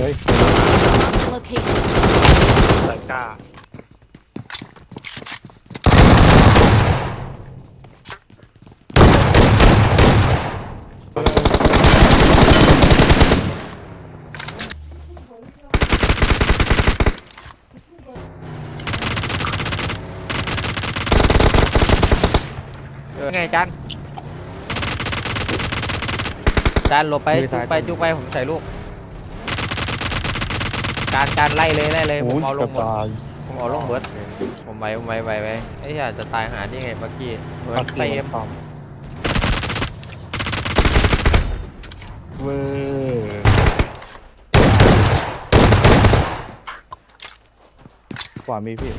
เฮ้ย Marked a location. ใส่กล้าเออไงจันจานหลบไปมือจุซ้ากยไปจุกไปผมใส่ลูก การการไล่เลยไล่เลยผโอ้มยเอาลเกืองบหมดตายผมเอาลงเบิร์ดผมไว้ผมไว้ไว้ไว้ไอ้เหี้ยจะตายหานี่ไงเมื่อกี้เหมือนปักเต็เกมมเวอร์ขวามีพี่